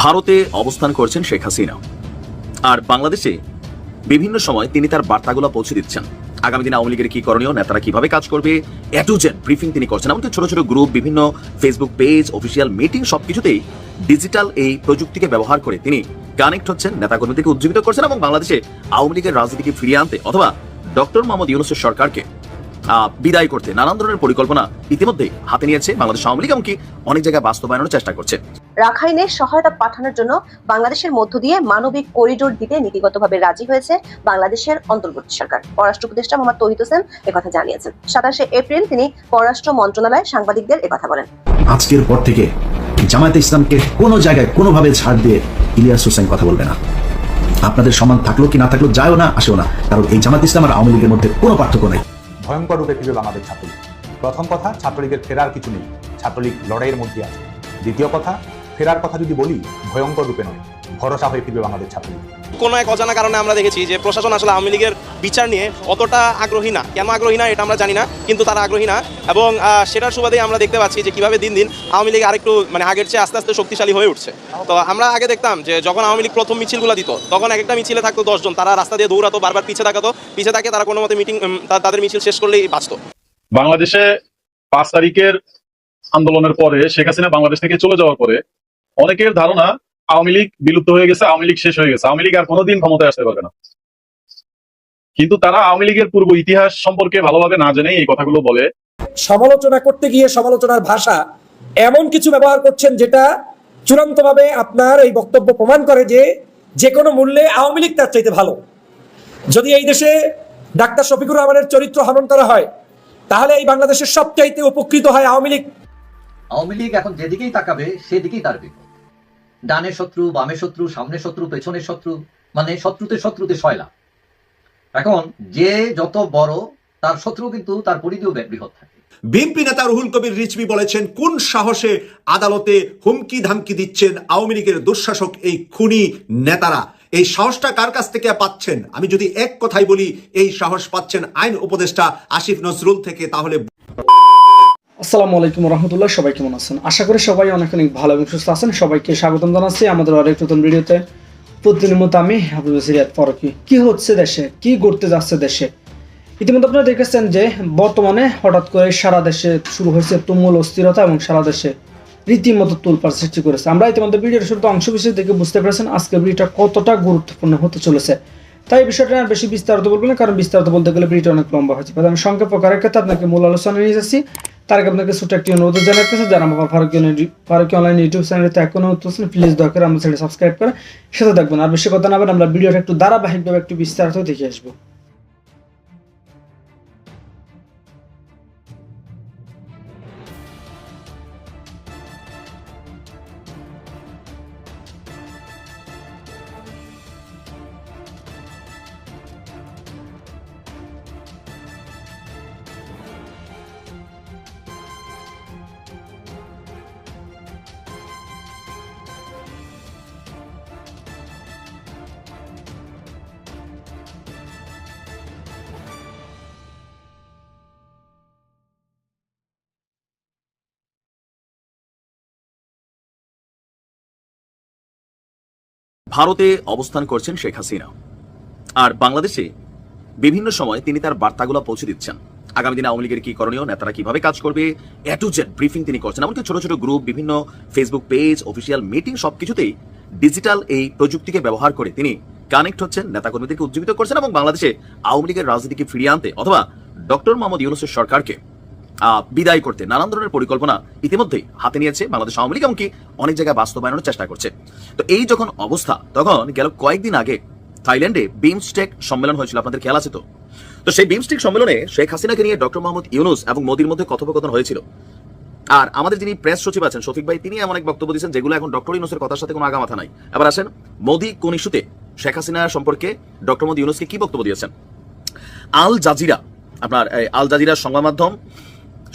ভারতে অবস্থান করছেন শেখ হাসিনা। আর বাংলাদেশে বিভিন্ন সময় তিনি তার বার্তাগুলো পৌঁছে দিচ্ছেন। আগামী দিনে আওয়ামী লীগের কি করণীয়, নেতারা কীভাবে কাজ করবে এটুজেন ব্রিফিং তিনি করছেন। এমনকি ছোট ছোট গ্রুপ বিভিন্ন ফেসবুক পেজ অফিসিয়াল মিটিং সবকিছুতেই ডিজিটাল এই প্রযুক্তিকে ব্যবহার করে তিনি কানেক্ট হচ্ছেন, নেতাকর্মীদেরকে উজ্জীবিত করছেন এবং বাংলাদেশে আওয়ামী লীগের রাজনীতিকে ফিরিয়ে আনতে অথবা ডক্টর মোহাম্মদ ইউনুসের সরকারকে বিদায় করতে নানান ধরনের পরিকল্পনা ইতিমধ্যে হাতে নিয়েছে বাংলাদেশ আওয়ামী লীগ এমনকি অনেক জায়গায় বাস্তবায়নের চেষ্টা করছে। রাখাইনে সহায়তা পাঠানোর জন্য বাংলাদেশের মধ্য দিয়ে মানবিক করিডোর দিতে নীতিগতভাবে রাজি হয়েছে বাংলাদেশের অন্তর্বর্তী সরকার। পররাষ্ট্র উপদেষ্টা মোহাম্মদ তহিদ হোসেন একথা জানিয়েছেন। সাতাশে এপ্রিল তিনি পররাষ্ট্র মন্ত্রণালয়ে সাংবাদিকদের একথা বলেন। আজকের পর থেকে জামায়াতে ইসলামকে কোনো জায়গায় কোনোভাবে ছাড় দিয়ে ইলিয়াস হোসেন কথা বলবে না। আপনাদের সমান থাকল কি না থাকল যায়ও না আসেও না। কারণ এই জামাত ইসলাম আর আওয়ামী লীগের মধ্যে কোনো পার্থক্য নেই। ভয়ঙ্কর রূপে ফিরবে আমাদের ছাত্রলীগ। প্রথম কথা ছাত্রলীগের ফেরার কিছু নেই। ছাত্রলীগ লড়াইয়ের মধ্যে আছে। দ্বিতীয় কথা ফেরার কথা যদি বলি ভয়ঙ্কর রূপে নয়। ভরসা হয়ে ফিরবে বাংলাদেশ ছাত্রলীগ। কোনো এক অজানা কারণে আমরা দেখেছি যে প্রশাসন আসলে আওয়ামী লীগের বিচার নিয়ে অতটা আগ্রহী না। কেন আগ্রহী না এটা আমরা জানি না কিন্তু তারা আগ্রহী না। এবং আহ, সেটার সুবাদে আমরা দেখতে পাচ্ছি যে কীভাবে দিন দিন আওয়ামী লীগ আরেকটু মানে আগের চেয়ে আস্তে আস্তে শক্তিশালী হয়ে উঠছে। তো আমরা আগে দেখতাম যে যখন আওয়ামী লীগ প্রথম মিছিলগুলো দিত তখন এক একটা মিছিলে থাকতো দশজন। তারা রাস্তা দিয়ে দৌড়াতো বারবার পিছিয়ে থাকাতো পিছিয়ে থাকে তারা কোনো মতে মিটিং তাদের মিছিল শেষ করলেই বাঁচতো। বাংলাদেশে পাঁচ তারিখের আন্দোলনের পরে শেখ হাসিনা বাংলাদেশ থেকে চলে যাওয়ার পরে অনেকের ধারণা আওয়ামী লীগ বিলুপ্ত হয়ে গেছে আওয়ামী লীগ শেষ হয়ে গেছে। আওয়ামী লীগ আর কোনোদিন ক্ষমতায় আসতে পারবে না। কিন্তু তারা আওয়ামী লীগের পূর্ব ইতিহাস সম্পর্কে ভালোভাবে না জেনেই এই কথাগুলো বলে। সমালোচনা করতে গিয়ে সমালোচনার ভাষা এমন কিছু ব্যবহার করছেন যেটা চূড়ান্তভাবে আপনার এই বক্তব্য প্রমাণ করে যে যে কোনো মূল্যে আওয়ামী লীগ তার চাইতে ভালো। যদি এই দেশে ডাক্তার শফিকুর রহমানের চরিত্র হনন করা হয় তাহলে এই বাংলাদেশের সবচাইতে উপকৃত হয় আওয়ামী লীগ। আওয়ামী লীগ এখন যেদিকেই তাকাবে সেদিকেই তার বিপদ ডানের শত্রু বামের শত্রু সামনের শত্রু পেছনের শত্রু মানে শত্রুতে শত্রুতে শয়লা এখন যে যত বড়, তার শত্রু কিন্তু তার পরিধিও বৃহৎ থাকে। বিএনপি নেতা রুহুল কবির রিজভি বলেছেন, কোন সাহসে আদালতে হুমকি ধামকি দিচ্ছেন আওয়ামী লীগের দুঃশাসক এই খুনি নেতারা? এই সাহসটা কার কাছ থেকে পাচ্ছেন? আমি যদি এক কথাই বলি, এই সাহস পাচ্ছেন আইন উপদেষ্টা আসিফ নজরুল থেকে, তাহলে আসসালামু আলাইকুম রহমতুল্লাহ, সবাই কেমন আছেন? আশা করি সবাই অনেক অনেক ভালো এবং সুস্থ আছেন। সবাইকে স্বাগতম জানাচ্ছি আমাদের আরেক নতুন ভিডিওতে। প্রতিদিনের মতো আমি হাবিব সিরিয়াত ফরকি। কি হচ্ছে দেশে? কি ঘটতে যাচ্ছে দেশে? ইতিমধ্যে আপনারা দেখেছেন যে বর্তমানে হঠাৎ করে সারা দেশে শুরু হয়েছে তুমুল অস্থিরতা এবং সারা দেশে রীতিমতো তুলপার সৃষ্টি করেছে। আমরা ইতিমধ্যে ভিডিওর শুরুতে অংশ বিশেষ দেখে বুঝতে পেরেছেন আজকে ভিডিওটা কতটা গুরুত্বপূর্ণ হতে চলেছে। তাই বিষয়টা আর বেশি বিস্তারিত বলব না, কারণ বিস্তারিত বলতে গেলে ভিডিওটা অনেক লম্বা হয়েছে আমি সংক্ষেপ প্রকারের ক্ষেত্রে আপনাকে মূল আলোচনা নিয়ে যাচ্ছি। তার আগে আপনাকে ছোট একটি অনুরোধ জানাতেছে যারা আমার ফারুকি ফারুকি অনলাইন ইউটিউব চ্যানেলতে এখনও হচ্ছেন প্লিজ দয়া করে আমার চ্যানেল সাবস্ক্রাইব করে সেটা দেখবেন আর বেশি কথা না আমরা ভিডিওটা একটু ধারাবাহিকভাবে একটু বিস্তারিত দেখে আসব। ভারতে অবস্থান করছেন শেখ হাসিনা। আর বাংলাদেশে বিভিন্ন সময় তিনি তার বার্তাগুলো পৌঁছে দিচ্ছেন। আগামী দিনে আওয়ামী লীগের কি করণীয়, নেতারা কীভাবে কাজ করবে এটুজেন ব্রিফিং তিনি করছেন। এমনকি ছোট ছোট গ্রুপ বিভিন্ন ফেসবুক পেজ অফিসিয়াল মিটিং সবকিছুতেই ডিজিটাল এই প্রযুক্তিকে ব্যবহার করে তিনি কানেক্ট হচ্ছেন, নেতাকর্মীদেরকে উজ্জীবিত করছেন এবং বাংলাদেশে আওয়ামী লীগের রাজনীতিকে ফিরিয়ে আনতে অথবা ডক্টর মোহাম্মদ ইউনুসের সরকারকে বিদায় করতে নানান ধরনের পরিকল্পনা ইতিমধ্যেই হাতে নিয়েছে বাংলাদেশ আওয়ামী লীগ এমনকি অনেক জায়গায় বাস্তবায়নের চেষ্টা করছে। তো এই যখন অবস্থা, তখন গেল কয়েকদিন আগে থাইল্যান্ডে বিমস্টেক সম্মেলন হয়েছিল, আপনাদের খেয়াল আছে তো? তো সেই বিমস্টেক সম্মেলনে শেখ হাসিনাকে নিয়ে ডক্টর মোহাম্মদ ইউনুস এবং মোদির মধ্যে কথোপকথন হয়েছিল। আর আমাদের যিনি প্রেস সচিব আছেন, শফিক ভাই, তিনি এমন এক বক্তব্য দিয়েছেন যেগুলো এখন ডক্টর ইউনুসের কথার সাথে কোনো আগামাথা নাই। এবার আসেন মোদি কোন ইস্যুতে শেখ হাসিনা সম্পর্কে ডক্টর মোদি ইউনুসকে কি বক্তব্য দিয়েছেন? আল জাজিরা, আপনার আল জাজিরার সংবাদ মাধ্যম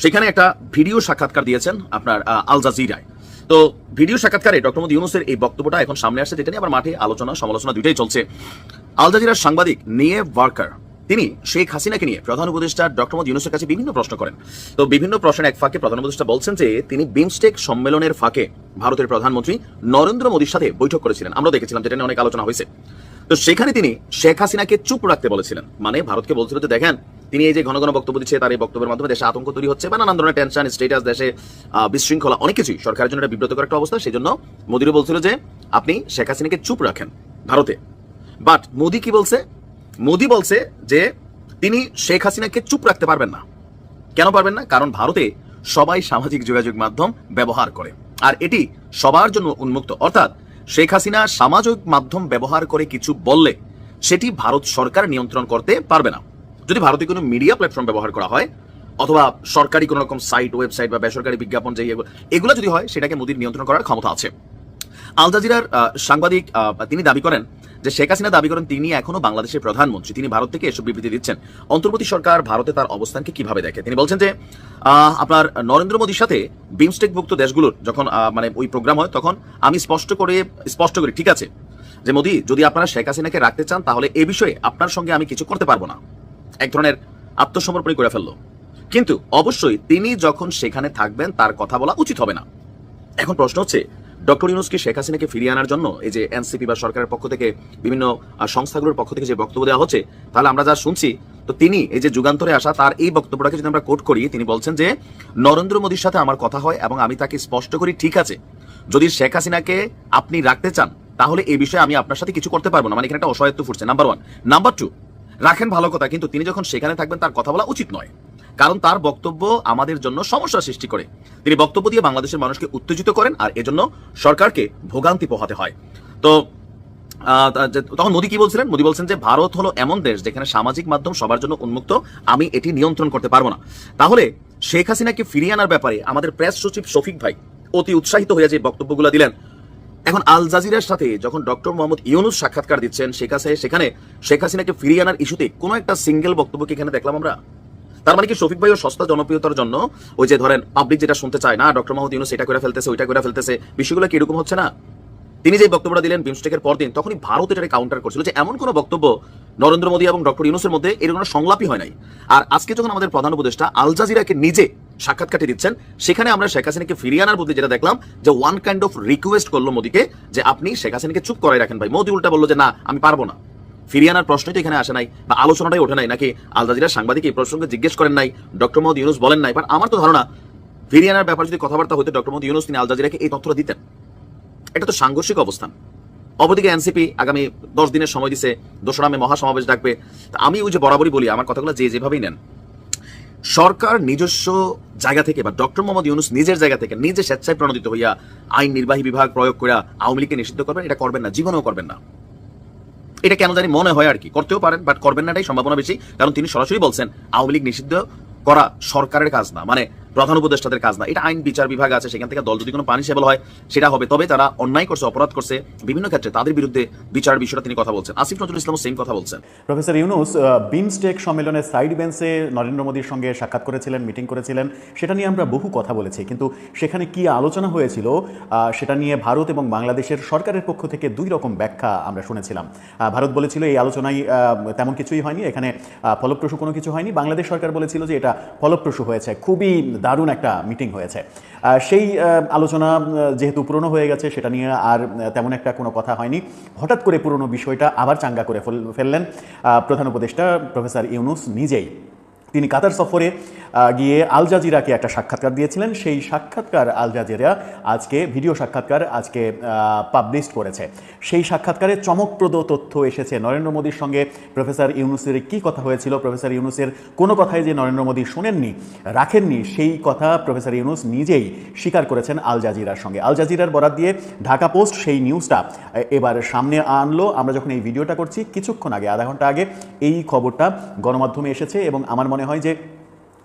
সেখানে একটা ভিডিও সাক্ষাৎকার দিয়েছেন আপনার আল জাজিরায়। তো ভিডিও সাক্ষাৎকারে ডক্টর মোদী ইউনুসের এই বক্তব্যটা এখন সামনে আসছে, যেটা নিয়ে আবার মাঠে আলোচনা, সমালোচনা দুইটাই চলছে। আল জাজিরার সাংবাদিক নিয়ে ওয়ার্কার, তিনি শেখ হাসিনাকে নিয়ে প্রধান উপদেষ্টা ডক্টর মোহাম্মদ ইউনুসের কাছে বিভিন্ন প্রশ্ন করেন। তো বিভিন্ন প্রশ্নের এক ফাঁকে প্রধান উপদেষ্টা বলছেন যে, তিনি বিমস্টেক সম্মেলনের ফাঁকে ভারতের প্রধানমন্ত্রী নরেন্দ্র মোদীর সাথে বৈঠক করেছিলেন। আমরা দেখেছিলাম যেটা নিয়ে অনেক আলোচনা হয়েছে। তো সেখানে তিনি শেখ হাসিনাকে চুপ রাখতে বলেছিলেন। মানে ভারতকে বলছিল যে, দেখেন তিনি এই যে ঘন ঘন বক্তব্য দিচ্ছে, তার এই বক্তব্যের মাধ্যমে দেশে আতঙ্ক তৈরি হচ্ছে, বা নানান ধরনের টেনশন স্টেটাস দেশে বিশৃঙ্খলা, অনেক কিছুই সরকারের জন্য একটা বিব্রতকর একটা অবস্থা। সেই জন্য মোদীরও বলছিল যে, আপনি শেখ হাসিনাকে চুপ রাখেন ভারতে। বাট মোদী কি বলছে? মোদী বলছে যে, তিনি শেখ হাসিনাকে চুপ রাখতে পারবেন না। কেন পারবেন না? কারণ ভারতে সবাই সামাজিক যোগাযোগ মাধ্যম ব্যবহার করে। আর এটি সবার জন্য উন্মুক্ত। অর্থাৎ শেখ হাসিনা সামাজিক মাধ্যম ব্যবহার করে কিছু বললে, সেটি ভারত সরকার নিয়ন্ত্রণ করতে পারবে না। যদি ভারতে কোনো মিডিয়া প্ল্যাটফর্ম ব্যবহার করা হয়, অথবা সরকারি কোনো রকম সাইট ওয়েবসাইট বা বেসরকারি বিজ্ঞাপন যে এগুলো- যদি হয়, সেটাকে মোদীর নিয়ন্ত্রণ করার ক্ষমতা আছে। আল জাজিরার সাংবাদিক তিনি দাবি করেন যে শেখ হাসিনা দাবি করেন তিনি এখনও বাংলাদেশের প্রধানমন্ত্রী। তিনি ভারত থেকে এসব বিবৃতি দিচ্ছেন। অন্তর্বর্তী সরকার ভারতে তার অবস্থানকে কীভাবে দেখে? তিনি বলছেন যে আপনার নরেন্দ্র মোদীর সাথে বিমস্টেকভুক্ত দেশগুলোর যখন মানে ওই প্রোগ্রাম হয়, তখন আমি স্পষ্ট করে, স্পষ্ট করি, ঠিক আছে, যে মোদী, যদি আপনারা শেখ হাসিনাকে রাখতে চান, তাহলে এ বিষয়ে আপনার সঙ্গে আমি কিছু করতে পারব না। এক ধরনের আত্মসমর্পণই করে ফেলল। কিন্তু অবশ্যই তিনি যখন সেখানে থাকবেন, তার কথা বলা উচিত হবে না। এখন প্রশ্ন হচ্ছে, ডক্টর ইউনুসকে শেখ হাসিনাকে ফিরিয়ে আনার জন্য এই যে এনসিপি বা সরকারের পক্ষ থেকে বিভিন্ন সংস্থাগুলোর পক্ষ থেকে যে বক্তব্য দেওয়া হচ্ছে, তাহলে আমরা যা শুনছি, তো তিনি এই যে যুগান্তরে আসা, তার এই বক্তব্যটাকে যদি আমরা কোট করি, তিনি বলছেন যে, নরেন্দ্র মোদীর সাথে আমার কথা হয় এবং আমি তাকে স্পষ্ট করি, ঠিক আছে। যদি শেখ হাসিনাকে আপনি রাখতে চান, তাহলে এই বিষয়ে আমি আপনার সাথে কিছু করতে পারব না। মানে এখানে একটা অসহায়ত্ব ফুটছে। নাম্বার ওয়ান নাম্বার টু রাখেন ভালো কথা, কিন্তু তিনি যখন সেখানে থাকবেন, তার কথা বলা উচিত নয়। কারণ তার বক্তব্য আমাদের জন্য সমস্যা সৃষ্টি করে। তিনি বক্তব্য দিয়ে বাংলাদেশের মানুষকে উত্তেজিত করেন, আর এজন্য সরকারকে ভোগান্তি পোহাতে হয়। তো তখন মোদী কি বলছিলেন? মোদী বলছেন যে, ভারত হলো এমন দেশ যেখানে সামাজিক মাধ্যম সবার জন্য উন্মুক্ত, আমি এটি নিয়ন্ত্রণ করতে পারব না। তাহলে শেখ হাসিনাকে ফিরিয়ে আনার ব্যাপারে আমাদের প্রেস সচিব শফিক ভাই অতি উৎসাহিত হয়ে যে বক্তব্যগুলো দিলেন এখন আল জাজিরার সাথে যখন ডক্টর মোহাম্মদ ইউনুস সাক্ষাৎকার দিচ্ছেন শেখ হাসিনা সেখানে শেখ হাসিনাকে ফিরিয়ে আনার ইস্যুতে কোনো একটা সিঙ্গেল বক্তব্য কি এখানে দেখলাম আমরা। তার মানে কি শফিক ভাইও সস্তা জনপ্রিয়তার জন্য ওই যে ধরেন পাবলিক যেটা শুনতে চায়, না, ডক্টর মোহাম্মদ ইউনুস এটা করে ফেলতেছে, ওইটা করে ফেলতেছে বিষয়গুলো কি এরকম হচ্ছে না? তিনি যে বক্তব্যটা দিলেন বিমস্টেকের পরদিন, তখনই ভারত এটাকে কাউন্টার করছিল যে এমন কোনো বক্তব্য নরেন্দ্র মোদী এবং ডক্টর ইউনুসের মধ্যে এরকম কোনো সংলাপই হয় নাই। আর আজকে যখন আমাদের প্রধান উপদেষ্টা আল জাজিরাকে নিজে কাটিয়ে দিচ্ছেন, সেখানে আমরা শেখ হাসিনাকে ফিরিয়ে আনার বদলে যেটা দেখলাম, যে ওয়ান কাইন্ড অফ রিকোয়েস্ট করল মোদীকে যে আপনি শেখ হাসিনাকে চুপ করাই রাখেন ভাই। মোদী উল্টা বলল যে, না, আমি পারব না। ফিরিয়ে আনার প্রশ্নই তো এখানে আসে নাই বা আলোচনাটাই ওঠে নাই, নাকি আল জাজিরার সাংবাদিক এই প্রসঙ্গে জিজ্ঞেস করেন নাই, ডক্টর মোহাম্মদ ইউনুস বলেন নাই? বাট আমার তো ধারণা, ফিরিয়ে আনার ব্যাপারে যদি কথাবার্তা হতো ডক্টর মোহাম্মদ ইউনুস, তিনি আল জাজিরাকে এই তথ্যটা দিতেন। এটা তো সাংঘর্ষিক অবস্থান। অপরদিকে এনসিপি আগামী দশ দিনের সময় দিছে দোসরা মে মহাসমাবেশ ডাকবে। আমি ওই যে বরাবরই বলি, আমার কথাগুলো যে যেভাবেই নেন। সরকার নিজস্ব জায়গা থেকে বা ডক্টর মোহাম্মদ ইউনুস নিজের জায়গা থেকে নিজে স্বেচ্ছায় প্রণোদিত হইয়া আইন নির্বাহী বিভাগ প্রয়োগ করে আওয়ামী লীগকে নিষিদ্ধ করবেন, এটা করবেন না, জীবনেও করবেন না। এটা কেন জানি মনে হয় আর কি, করতেও পারেন বাট করবেন না এটাই সম্ভাবনা বেশি, কারণ তিনি সরাসরি বলছেন, আওয়ামী লীগ নিষিদ্ধ করা সরকারের কাজ না। মানে প্রধান উপদেষ্টাদের কাজ না এটা আইন বিচার বিভাগ আছে, সেখান থেকে দল যদি কোনো পানিশেবল হয়, সেটা হবে। তবে তারা অন্যায় করছে, অপরাধ করছে, বিভিন্ন ক্ষেত্রে তাদের বিরুদ্ধে বিচার বিষয়টা তিনি কথা বলছেন। আসিফ নজরুল ইসলাম সেম কথা বলছেন। প্রফেসর ইউনুস বিমস্টেক সম্মেলনের সাইড বেঞ্চে নরেন্দ্র মোদীর সঙ্গে সাক্ষাৎ করেছিলেন, মিটিং করেছিলেন। সেটা নিয়ে আমরা বহু কথা বলেছি, কিন্তু সেখানে কি আলোচনা হয়েছিল সেটা নিয়ে ভারত এবং বাংলাদেশের সরকারের পক্ষ থেকে দুই রকম ব্যাখ্যা আমরা শুনেছিলাম। ভারত বলেছিল এই আলোচনায় তেমন কিছুই হয়নি, এখানে ফলপ্রসূ কোনো কিছু হয়নি। বাংলাদেশ সরকার বলেছিল যে এটা ফলপ্রসূ হয়েছে। খুবই দারুণ একটা মিটিং হয়েছে। সেই আলোচনা যেহেতু পুরনো হয়ে গেছে, সেটা নিয়ে আর তেমন একটা কোনো কথা হয়নি। হঠাৎ করে পুরনো বিষয়টা আবার চাঙ্গা করে ফেললেন প্রধান উপদেষ্টা প্রফেসর ইউনুস নিজেই। তিনি কাতার সফরে গিয়ে আল জাজিরাকে একটা সাক্ষাৎকার দিয়েছিলেন। সেই সাক্ষাৎকার আল জাজিরা আজকে, ভিডিও সাক্ষাৎকার আজকে পাবলিশ করেছে। সেই সাক্ষাৎকারে চমকপ্রদ তথ্য এসেছে নরেন্দ্র মোদীর সঙ্গে। প্রফেসর ইউনুসের কি কথা হয়েছিল? প্রফেসর ইউনুসের কোনো কথাই যে নরেন্দ্র মোদী শোনেননি, রাখেননি, সেই কথা প্রফেসর ইউনুস নিজেই স্বীকার করেছেন আল জাজিরার সঙ্গে। আল জাজিরার বরাদ দিয়ে ঢাকা পোস্ট সেই নিউজটা এবার সামনে আনলো। আমরা যখন এই ভিডিওটা করছি, কিছুক্ষণ আগে, আধা ঘণ্টা আগে, এই খবরটা গণমাধ্যমে এসেছে এবং আমার মনে হয় যে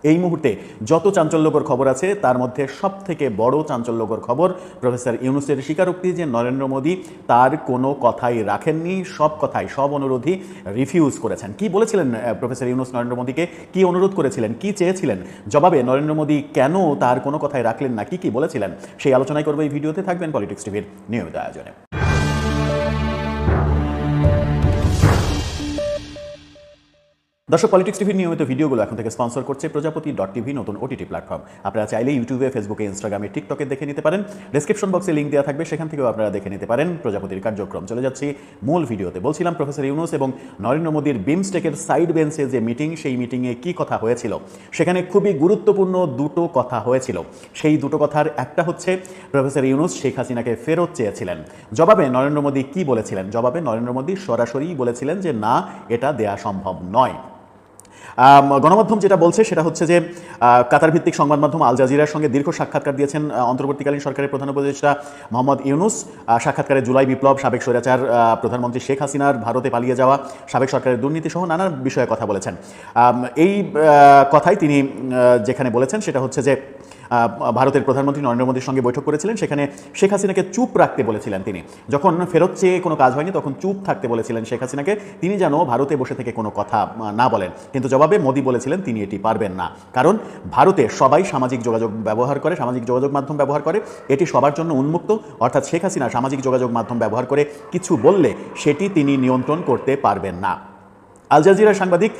এই মুহূর্তে যত চাঞ্চল্যকর খবর আছে, তার মধ্যে সব থেকে বড় চাঞ্চল্যকর খবর প্রফেসর ইউনুসের স্বীকারোক্তি যে নরেন্দ্র মোদী তার কোনো কথাই রাখেননি, সব কথাই, সব অনুরোধই রিফিউজ করেছেন। কি বলেছিলেন প্রফেসর ইউনুস নরেন্দ্র মোদীকে? কি অনুরোধ করেছিলেন? কি চেয়েছিলেন? জবাবে নরেন্দ্র মোদী কেন তার কোনো কথাই রাখলেন না? কি কি বলেছিলেন? সেই আলোচনায় করব এই ভিডিওতে, থাকবেন পলিটিক্স টিভির নিয়মিত আয়োজনে। দর্শক পলিটিক্স টিভির নিয়মিত ভিডিওগুলো এখন থেকে স্পন্সর করছে প্রজাপতি ডট টিভি নতুন ওটিটি প্ল্যাটফর্ম আপনারা চাইলে ইউটিউবে ফেসবুকে ইনস্টাগ্রামে টিকটকে দেখে নিতে পারেন। ডেসক্রিপশন বক্সে লিঙ্ক দেওয়া থাকবে, সেখান থেকেও আপনারা দেখে নিতে পারেন প্রজাপতির কার্যক্রম। চলে যাচ্ছি মূল ভিডিওতে। বলছিলাম প্রফেসর ইউনুস এবং নরেন্দ্র মোদীর বিমস্টেকের সাইড বেঞ্চে যে মিটিং সেই মিটিংয়ে কি কথা হয়েছিল? সেখানে খুবই গুরুত্বপূর্ণ দুটো কথা হয়েছিল। সেই দুটো কথার একটা হচ্ছে প্রফেসর ইউনুস শেখ হাসিনাকে ফেরত চেয়েছিলেন। জবাবে নরেন্দ্র মোদী কি বলেছিলেন? জবাবে নরেন্দ্র মোদী সরাসরি বলেছিলেন যে, না, এটা দেয়া সম্ভব নয়। গণমাধ্যম যেটা বলছে সেটা হচ্ছে যে কাতার ভিত্তিক সংবাদ মাধ্যম আল জাজিরার সঙ্গে দীর্ঘ সাক্ষাৎকার দিয়েছেন অন্তর্বর্তীকালীন সরকারের প্রধান উপদেষ্টা মোহাম্মদ ইউনুস। সাক্ষাৎকারে জুলাই বিপ্লব, সাবেক স্বৈরাচার প্রধানমন্ত্রী শেখ হাসিনার ভারতে পালিয়ে যাওয়া, সাবেক সরকারের দুর্নীতি সহ নানা বিষয়ে কথা বলেছেন। এই কথাই তিনি যেখানে বলেছেন সেটা হচ্ছে যে ভারতের প্রধানমন্ত্রী নরেন্দ্র মোদীর সঙ্গে বৈঠক করেছিলেন। সেখানে শেখ হাসিনাকে চুপ রাখতে বলেছিলেন তিনি। যখন ফেরত চেয়ে কোনো কাজ হয়নি, তখন চুপ থাকতে বলেছিলেন শেখ হাসিনাকে। তিনি যেন ভারতে বসে থেকে কোনো কথা না বলেন। কিন্তু জবাবে মোদী বলেছিলেন, তিনি এটি পারবেন না। কারণ ভারতে সবাই সামাজিক যোগাযোগ ব্যবহার করে, সামাজিক যোগাযোগ মাধ্যম ব্যবহার করে। এটি সবার জন্য উন্মুক্ত। অর্থাৎ শেখ হাসিনা সামাজিক যোগাযোগ মাধ্যম ব্যবহার করে কিছু বললে সেটি তিনি নিয়ন্ত্রণ করতে পারবেন না। আল জাজিরার সাংবাদিক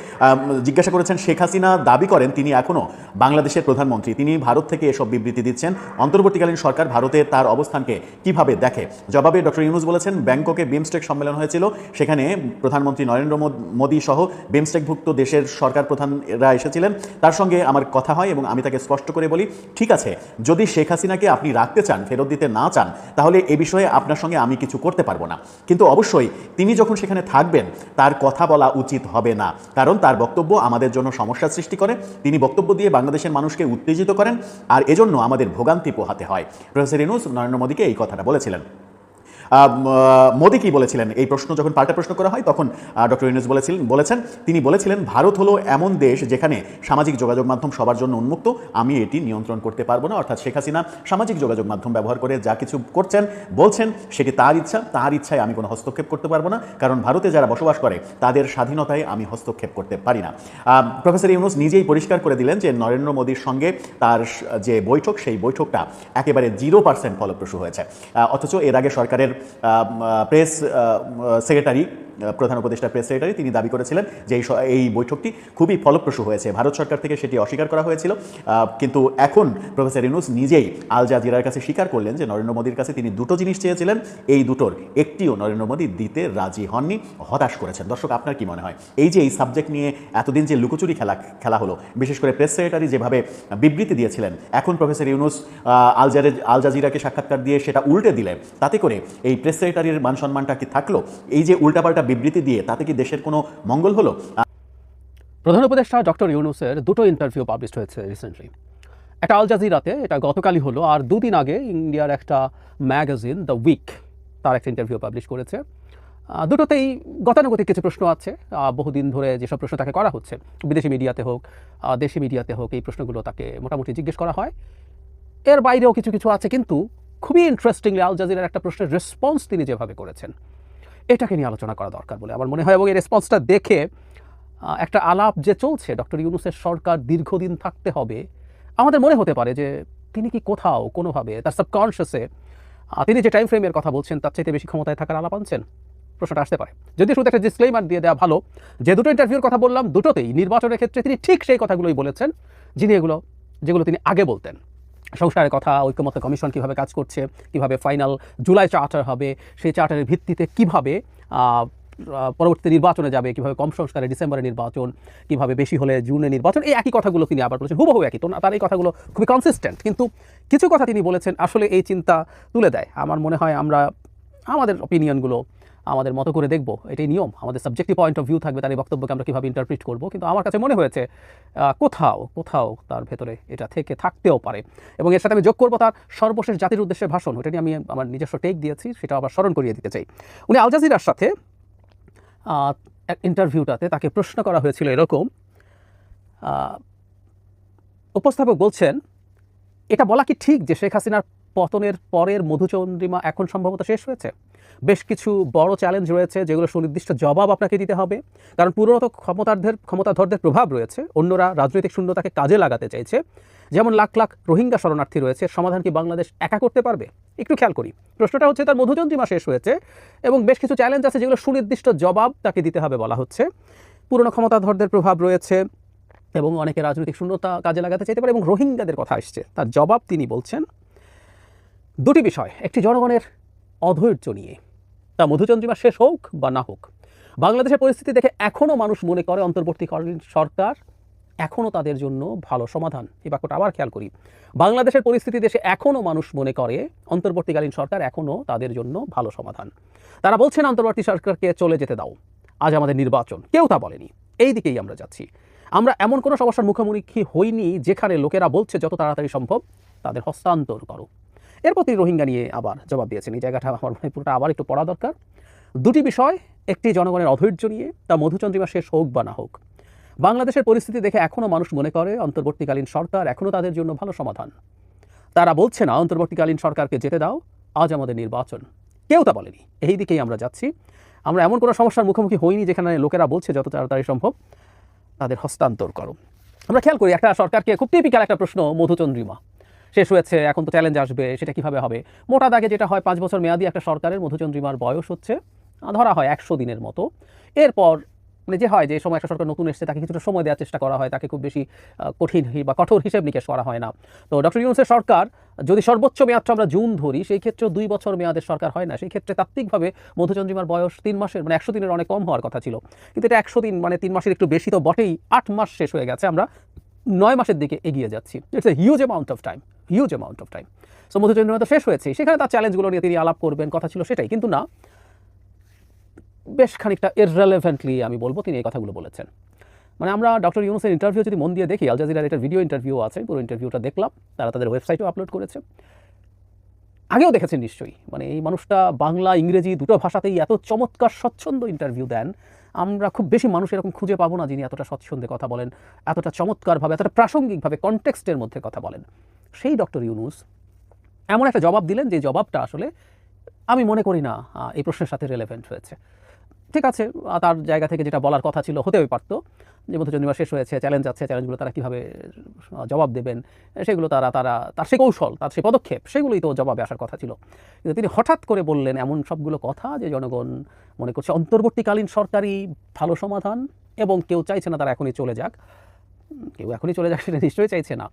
জিজ্ঞাসা করেছেন, শেখ হাসিনা দাবি করেন তিনি এখনও বাংলাদেশের প্রধানমন্ত্রী। তিনি ভারত থেকে এসব বিবৃতি দিচ্ছেন। অন্তর্বর্তীকালীন সরকার ভারতে তার অবস্থানকে কীভাবে দেখে? জবাবে ডক্টর ইউনুস বলেছেন, ব্যাংককে বিমস্টেক সম্মেলন হয়েছিল। সেখানে প্রধানমন্ত্রী নরেন্দ্র মোদী সহ বিমস্টেকভুক্ত দেশের সরকার প্রধানরা এসেছিলেন। তার সঙ্গে আমার কথা হয় এবং আমি তাকে স্পষ্ট করে বলি, ঠিক আছে, যদি শেখ হাসিনাকে আপনি রাখতে চান, ফেরত দিতে না চান, তাহলে এ বিষয়ে আপনার সঙ্গে আমি কিছু করতে পারব না। কিন্তু অবশ্যই তিনি যখন সেখানে থাকবেন, তার কথা বলা উচিত হবে না। কারণ তার বক্তব্য আমাদের জন্য সমস্যা সৃষ্টি করে। তিনি বক্তব্য দিয়ে বাংলাদেশের মানুষকে উত্তেজিত করেন। আর এজন্য আমাদের ভোগান্তি পোহাতে হয়। প্রফেসর ইনুস নরেন্দ্র মোদীকে এই কথাটা বলেছিলেন। মোদী কি বলেছিলেন? এই প্রশ্ন যখন পাল্টা প্রশ্ন করা হয়, তখন ডক্টর ইউনুস বলেছিলেন, বলেছেন, তিনি বলেছিলেন, ভারত হলো এমন দেশ যেখানে সামাজিক যোগাযোগ মাধ্যম সবার জন্য উন্মুক্ত। আমি এটি নিয়ন্ত্রণ করতে পারব না। অর্থাৎ শেখ হাসিনা সামাজিক যোগাযোগ মাধ্যম ব্যবহার করে যা কিছু করছেন, বলছেন, সেটি তার ইচ্ছা। তার ইচ্ছায় আমি কোনো হস্তক্ষেপ করতে পারব না, কারণ ভারতে যারা বসবাস করে, তাদের স্বাধীনতায় আমি হস্তক্ষেপ করতে পারি না। প্রফেসর ইউনুস নিজেই পরিষ্কার করে দিলেন যে, নরেন্দ্র মোদীর সঙ্গে তার যে বৈঠক, সেই বৈঠকটা একেবারে জিরো পার্সেন্ট ফলপ্রসূ হয়েছে। অথচ এর আগে সরকারের প্রেস সেক্রেটারি প্রধান উপদেষ্টা প্রেস সেক্রেটারি, তিনি দাবি করেছিলেন যে এই বৈঠকটি খুবই ফলপ্রসূ হয়েছে। ভারত সরকার থেকে সেটি অস্বীকার করা হয়েছিল। কিন্তু এখন প্রফেসর ইউনুস নিজেই আল জাজিরার কাছে স্বীকার করলেন যে নরেন্দ্র মোদীর কাছে তিনি দুটো জিনিস চেয়েছিলেন। এই দুটোর একটিও নরেন্দ্র মোদী দিতে রাজি হননি, হতাশ করেছেন। দর্শক, আপনার কি মনে হয়? এই যে এই সাবজেক্ট নিয়ে এতদিন যে লুকোচুরি খেলা খেলা হলো, বিশেষ করে প্রেস সেক্রেটারি যেভাবে বিবৃতি দিয়েছিলেন, এখন প্রফেসর ইউনুস আল জাজিরাকে সাক্ষাৎকার দিয়ে সেটা উল্টে দিলেন। তাতে করে এই প্রেস সেক্রেটারির মান সম্মানটা কি থাকল? এই যে উল্টাপাল্টা বিবৃতি দিয়ে তাতে কি দেশের কোনো মঙ্গল হলো? প্রধান উপদেষ্টা ডক্টর ইউনুসের দুটো ইন্টারভিউ পাবলিশ হয়েছে রিসেন্টলি। একটা আল জাজিরাতে, এটা গতকালই হলো, আর দুদিন আগে ইন্ডিয়ার একটা ম্যাগাজিন, দ্য উইক, তার একটা ইন্টারভিউ পাবলিশ করেছে। দুটোতেই গতানুগতিক কিছু প্রশ্ন আছে। বহুদিন ধরে যেসব প্রশ্ন তাকে করা হচ্ছে, বিদেশি মিডিয়াতে হোক দেশি মিডিয়াতে হোক, এই প্রশ্নগুলো তাকে মোটামুটি জিজ্ঞেস করা হয়। এর বাইরেও কিছু কিছু আছে, কিন্তু খুবই ইন্টারেস্টিংলি আল জাজিরার একটা প্রশ্নের রেসপন্স তিনি যেভাবে করেছেন, এটাকে নিয়ে আলোচনা করা দরকার বলে আমার মনে হয় এবং এই রেসপন্সটা দেখে একটা আলাপ যে চলছে ডক্টর ইউনুসের সরকার দীর্ঘদিন থাকতে হবে, আমাদের মনে হতে পারে যে তিনি কি কোথাও কোনোভাবে তার সাবকনশিয়াসে তিনি যে টাইম ফ্রেমের কথা বলছেন তার চাইতে বেশি ক্ষমতায় থাকার আলাপ আনছেন? প্রশ্নটা আসতে পারে। যদি শুধু একটা ডিসক্লেমার দিয়ে দেওয়া ভালো, যে দুটো ইন্টারভিউর কথা বললাম দুটোতেই নির্বাচনের ক্ষেত্রে তিনি ঠিক সেই কথাগুলোই বলেছেন, যিনি এগুলো, যেগুলো তিনি আগে বলতেন। সংস্কারের কথা, ঐক্যমত্য কমিশন কীভাবে কাজ করছে, কীভাবে ফাইনাল জুলাই চার্টার হবে, সেই চার্টারের ভিত্তিতে কীভাবে পরবর্তী নির্বাচনে যাবে, কীভাবে কম সংস্কারে ডিসেম্বরে নির্বাচন, কীভাবে বেশি হলে জুনে নির্বাচন, এই একই কথাগুলো তিনি আবার বলেছেন, হুবহু একই। তো তার এই কথাগুলো খুবই কনসিস্টেন্ট কিন্তু কিছু কথা তিনি বলেছেন, আসলে এই চিন্তা তুলে দেয়। আমার মনে হয় আমরা, আমাদের অপিনিয়নগুলো আমাদের মতো করে দেখব। এটাই নিয়ম। আমাদের সাবজেক্টিভ পয়েন্ট অফ ভিউ থাকবে, তার এই বক্তব্যকে আমরা কীভাবে ইন্টারপ্রিট করব। কিন্তু আমার কাছে মনে হয়েছে কোথাও কোথাও তার ভেতরে এটা থেকে থাকতেও পারে। এবং এর সাথে আমি যোগ করব তার সর্বশেষ জাতির উদ্দেশ্যে ভাষণ। ওটা নিয়ে আমি আমার নিজস্ব টেক দিয়েছি সেটা আবার স্মরণ করিয়ে দিতে চাই। উনি আল সাথে এক ইন্টারভিউটাতে তাকে প্রশ্ন করা হয়েছিল এরকম উপস্থাপক বলছেন, এটা বলা কি ঠিক যে শেখ হাসিনার পতনের পরের মধুচন্দ্রিমা এখন সম্ভবত শেষ হয়েছে। বেশ কিছু বড় চ্যালেঞ্জ রয়েছে যেগুলো সুনির্দিষ্ট জবাব আপনাকে দিতে হবে। কারণ পুরোনত ক্ষমতার্ধের, ক্ষমতাধরদের প্রভাব রয়েছে। অন্যরা রাজনৈতিক শূন্যতাকে কাজে লাগাতে চাইছে। যেমন লাখ লাখ রোহিঙ্গা শরণার্থী রয়েছে। সমাধান কি বাংলাদেশ একা করতে পারবে? একটু খেয়াল করি। প্রশ্নটা হচ্ছে, তার মধুচন্দ্রিমা শেষ হয়েছে এবং বেশ কিছু চ্যালেঞ্জ আছে যেগুলো সুনির্দিষ্ট জবাব তাকে দিতে হবে বলা হচ্ছে। পুরনো ক্ষমতাধরদের প্রভাব রয়েছে এবং অনেকে রাজনৈতিক শূন্যতা কাজে লাগাতে চাইতে পারে এবং রোহিঙ্গাদের কথা আসছে। তার জবাব তিনি বলছেন দুটি বিষয়, একটি জনগণের অধৈর্য নিয়ে। তা মধুচন্দ্রিমা শেষ হোক বা না হোক, বাংলাদেশের পরিস্থিতি দেখে এখনও মানুষ মনে করে অন্তর্বর্তীকালীন সরকার এখনও তাদের জন্য ভালো সমাধান। এই বাক্যটা আবার খেয়াল করি। বাংলাদেশের পরিস্থিতি দেশে এখনও মানুষ মনে করে অন্তর্বর্তীকালীন সরকার এখনও তাদের জন্য ভালো সমাধান। তারা বলছেন অন্তর্বর্তী সরকারকে চলে যেতে দাও। আজ আমাদের নির্বাচন। কেউ তা বলেনি। এই দিকেই আমরা যাচ্ছি। আমরা এমন কোনো সমস্যার মুখোমুখি হইনি যেখানে লোকেরা বলছে, যত তাড়াতাড়ি সম্ভব তাদের হস্তান্তর করো। এরপর তিনি রোহিঙ্গা নিয়ে আবার জবাব দিয়েছেন। এই জায়গাটা আমার মনে পুরোটা আবার একটু পড়া দরকার। দুটি বিষয়, একটি জনগণের অধৈর্য নিয়ে, তা মধুচন্দ্রিমা শেষ হোক বা না হোক। বাংলাদেশের পরিস্থিতি দেখে এখনও মানুষ মনে করে, অন্তর্বর্তীকালীন সরকার এখনও তাদের জন্য ভালো সমাধান। তারা বলছে, না, অন্তর্বর্তীকালীন সরকারকে যেতে দাও, আজ আমাদের নির্বাচন। কেউ তা বলেনি। এই দিকেই আমরা যাচ্ছি। আমরা এমন কোনো সমস্যার মুখোমুখি হইনি যেখানে লোকেরা বলছে, যত তাড়াতাড়ি সম্ভব তাদের হস্তান্তর করো। আমরা খেয়াল করি, একটা সরকারকে খুব টিপিক্যাল একটা প্রশ্ন, মধুচন্দ্রিমা। শেষ হয়েছে, এখন তো চ্যালেঞ্জ আসবে, সেটা কীভাবে হবে? মোটা দাগে যেটা হয়, পাঁচ বছর মেয়াদি একটা সরকারের, মধুচন্দ্রিমার বয়স হচ্ছে ধরা হয় একশো দিনের মতো। এরপর মানে যে হয় যে, সময় একটা সরকার নতুন এসছে, তাকে কিছুটা সময় দেওয়ার চেষ্টা করা হয়, তাকে খুব বেশি কঠিন বা কঠোর হিসেব নিকেশ করা হয় না। তো ডক্টর ইউনুসের সরকার, যদি সর্বোচ্চ মেয়াদটা আমরা জুন ধরি, সেই ক্ষেত্রে দুই বছর মেয়াদের সরকার হয় না। সেই ক্ষেত্রে তাত্ত্বিকভাবে মধুচন্দ্রিমার বয়স তিন মাসের মানে একশো দিনের অনেক কম হওয়ার কথা ছিল। কিন্তু এটা একশো দিন মানে তিন মাসের একটু বেশি তো বটেই। আট মাস শেষ হয়ে গেছে আমরা নয় মাসের দিকে এগিয়ে যাচ্ছি। It's a huge amount of time huge amount of time so মধুচন্দ্রিমা তো শেষ হয়েছে। সেখানে তার চ্যালেঞ্জগুলো নিয়ে তিনি আলাপ করবেন, কথা ছিল সেটাই। কিন্তু না, বেশ খানিকটা ইররেলেভেন্টলি আমি বলব, তিনি এই কথাগুলো বলেছেন। মানে আমরা ডক্টর ইউনুসের ইন্টারভিউ যদি মন দিয়ে দেখি আল জাজিরার একটা ভিডিও ইন্টারভিউ আছে, পুরো ইন্টারভিউটা দেখলাম। তারা তাদের ওয়েবসাইটেও আপলোড করেছে। আগেও দেখেছেন নিশ্চয়ই। মানে এই মানুষটা বাংলা, ইংরেজি দুটো ভাষাতেই এত চমৎকার, স্বচ্ছন্দ ইন্টারভিউ দেন। আমরা খুব বেশি মানুষ এরকম খুঁজে পাবো না যিনি এতটা স্বচ্ছন্দে কথা বলেন, এতটা চমৎকারভাবে, এতটা প্রাসঙ্গিকভাবে কনটেক্সটের মধ্যে কথা বলেন। সেই ডক্টর ইউনুস এমন একটা জবাব দিলেন যে জবাবটা আসলে আমি মনে করি না এই প্রশ্নের সাথে রেলেভেন্ট হয়েছে ঠিক আছে তার জায়গা থেকে যেটা বলার কথা ছিল হতেও পারতো। যে মধুচন্দ্রিমা শেষ হয়েছে চ্যালেঞ্জ আছে চ্যালেঞ্জগুলো তারা কীভাবে জবাব দেবেন, সেগুলো তারা তারা, তার সে কৌশল, তার সে পদক্ষেপ, সেগুলোই তো জবাবে আসার কথা ছিল। কিন্তু তিনি হঠাৎ করে বললেন এমন সবগুলো কথা যে জনগণ মনে করছে অন্তর্বর্তীকালীন সরকারি ভালো সমাধান এবং কেউ চাইছে না তারা এখনই চলে যাক। কেউ এখনই চলে যাক সেটা নিশ্চয়ই চাইছে না।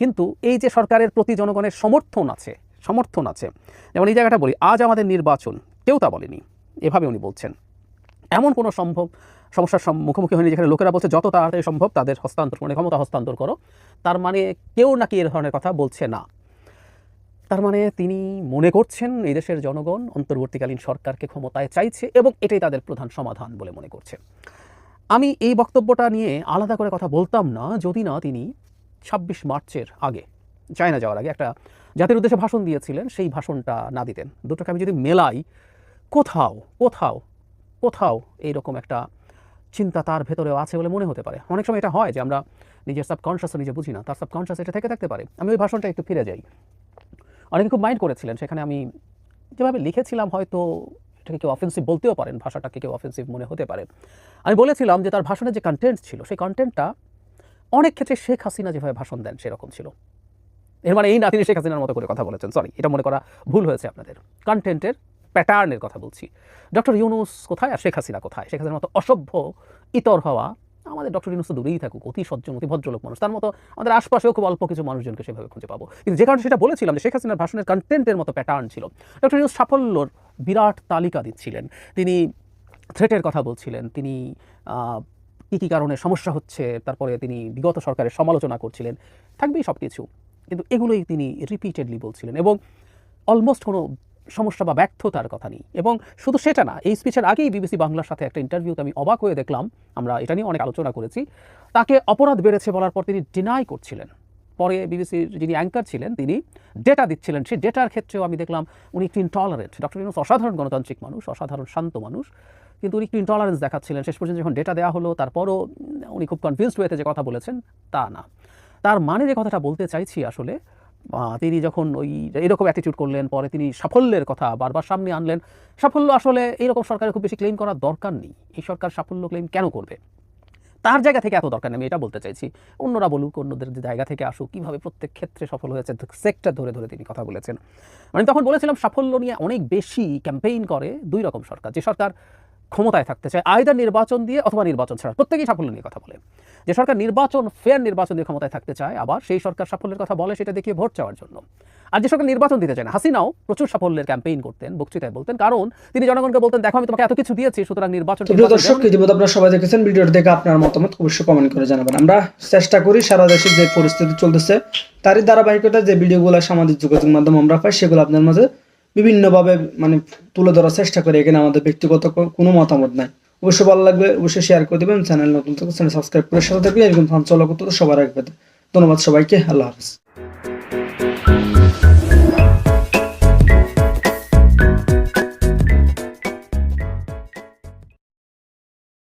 কিন্তু এই যে সরকারের প্রতি জনগণের সমর্থন আছে সমর্থন আছে, যেমন এই জায়গাটা বলি, আজ আমাদের নির্বাচন, কেউ তা বলেনি, এভাবে উনি বলছেন। এমন কোনো সম্ভব, সমস্যার সম- মুখোমুখি হয়নি যেখানে লোকেরা বলছে যত তাড়াতাড়ি সম্ভব তাদের হস্তান্তর মানে ক্ষমতা হস্তান্তর করো। তার মানে কেউ নাকি এ ধরনের কথা বলছে না। তার মানে তিনি মনে করছেন এই দেশের জনগণ অন্তর্বর্তীকালীন সরকারকে ক্ষমতায় চাইছে এবং এটাই তাদের প্রধান সমাধান বলে মনে করছে। আমি এই বক্তব্যটা নিয়ে আলাদা করে কথা বলতাম না, যদি না তিনি ছাব্বিশ মার্চের আগে, চায়না যাওয়ার আগে একটা জাতির উদ্দেশ্যে ভাষণ দিয়েছিলেন, সেই ভাষণটা না দিতেন। দুটোকে আমি যদি মেলাই, কোথাও কোথাও কোথাও এইরকম একটা চিন্তা তার ভেতরেও আছে বলে মনে হতে পারে। অনেক সময় এটা হয় যে আমরা নিজের সাবকনশাস নিজে বুঝি না, তার সাবকনশাস এটা থেকে থাকতে পারে। আমি ওই ভাষণটা একটু ফিরে যাই। অনেকে খুব মাইন্ড করেছিলেন, সেখানে আমি যেভাবে লিখেছিলাম হয়তো এটাকে কেউ অফেন্সিভ বলতেও পারেন, ভাষাটাকে কেউ অফেন্সিভ মনে হতে পারে। আমি বলেছিলাম যে তার ভাষণের যে কন্টেন্ট ছিল, সেই কন্টেন্টটা অনেক ক্ষেত্রে শেখ হাসিনা যেভাবে ভাষণ দেন সেরকম ছিল। এর মানে এই না তিনি শেখ হাসিনার মতো করে কথা বলেছেন সরি এটা মনে করা ভুল হয়েছে আপনাদের। কন্টেন্টের প্যাটার্নের কথা বলছি। ডক্টর ইউনুস কোথায় আর শেখ হাসিনা কোথায়? শেখ হাসিনার মতো অসভ্য, ইতর হওয়া, আমাদের ডক্টর ইউনুস তো দূরেই থাকুক, অতি সজ্জন, অতি ভদ্রলোক মানুষ। তার মতো আমাদের আশপাশেও খুব অল্প কিছু মানুষজনকে সেভাবে খুঁজে পাবো। কিন্তু যে কারণে সেটা বলেছিলাম যে শেখ হাসিনার ভাষণের কন্টেন্টের মতো প্যাটার্ন ছিল। ডক্টর ইউনুস সাফল্যর বিরাট তালিকা দিচ্ছিলেন। তিনি থ্রেটের কথা বলছিলেন। তিনি কী কী কারণে সমস্যা হচ্ছে, তারপরে তিনি বিগত সরকারের সমালোচনা করছিলেন। থাকবেই সব কিছু কিন্তু এগুলোই তিনি রিপিটেডলি বলছিলেন এবং অলমোস্ট কোনো সমস্যা বা ব্যর্থতার কথা নেই। এবং শুধু সেটা না, এই স্পিচের আগেই বিবিসি বাংলার সাথে একটা ইন্টারভিউতে আমি অবাক হয়ে দেখলাম, আমরা এটা নিয়ে অনেক আলোচনা করেছি, তাকে অপরাধ বেড়েছে বলার পর তিনি ডিনাই করছিলেন। পরে বিবিসির যিনি অ্যাঙ্কার ছিলেন, তিনি ডেটা দিচ্ছিলেন। সেই ডেটার ক্ষেত্রেও আমি দেখলাম উনি একটু ইনটলারেন্ট ডক্টর ইউনুস অসাধারণ গণতান্ত্রিক মানুষ, অসাধারণ শান্ত মানুষ। কিন্তু উনি একটু ইনটলারেন্স দেখাচ্ছিলেন। শেষ পর্যন্ত যখন ডেটা দেওয়া হলো, তারপরও উনি খুব কনফিউজড হয়েছে যে কথা বলেছেন, তা না। তার মানে যে কথাটা বলতে চাইছি আসলে তিনি যখন ওই এরকম অ্যাটিটিউড করলেন, পরে তিনি সাফল্যের কথা বারবার সামনে আনলেন। সাফল্য আসলে এইরকম সরকারের খুব বেশি ক্লেম করার দরকার নেই। এই সরকার সাফল্য ক্লেম কেন করবে? তার জায়গা থেকে এত দরকার নেই, আমি এটা বলতে চাইছি। অন্যরা বলুক, অন্যদের জায়গা থেকে আসুক, কীভাবে প্রত্যেক ক্ষেত্রে সফল হয়েছে সেক্টর ধরে ধরে তিনি কথা বলেছেন। আমি তখন বলেছিলাম, সাফল্য নিয়ে অনেক বেশি ক্যাম্পেইন করে দুই রকম সরকার। যে সরকার ক্ষমতায় থাকতে চায় আইদার নির্বাচন দিয়ে অথবা নির্বাচন ছাড়া। প্রত্যেকেই সাফল্য নিয়ে কথা বলে। যে সরকার নির্বাচন ফেয়ার নির্বাচন দিয়ে ক্ষমতায় থাকতে চায় আবার সেই সরকার সাফল্যের কথা বলে সেটা দেখিয়ে ভোট চাওয়ার জন্য। আর যে সরকার নির্বাচন দিতে চায় না হাসিনাও প্রচুর সাফল্যের ক্যাম্পেইন করতেন বক্তৃতায় বলতেন কারণ তিনি জনগণকে বলতেন দেখো আমি তোমাকে এত কিছু দিয়েছি সুতরাং নির্বাচন দর্শক ইতিমধ্যে আপনারা সবাই দেখেছেন ভিডিওটি দেখে আপনার মতামত অবশ্যই কমেন্ট করে জানাবেন। আমরা চেষ্টা করি সারা দেশে যে পরিস্থিতি চলতেছে তারই ধারাবাহিকতা যে ভিডিওগুলো সামাজিক যোগাযোগ মাধ্যম আমরা পাই সেগুলো আপনার মাঝে বিভিন্নভাবে মানে তুলে ধরার চেষ্টা করি এখানে আমাদের ব্যক্তিগত কোনো মতামত নাই। অবশ্যই ভালো লাগবে, অবশ্যই শেয়ার করে দেবেন চ্যানেল নতুন চ্যানেল সাবস্ক্রাইব করে সাথে থাকলে এরকম ফান চলা করতে সবাই রাখবে ধন্যবাদ সবাইকে, আল্লাহ হাফিজ।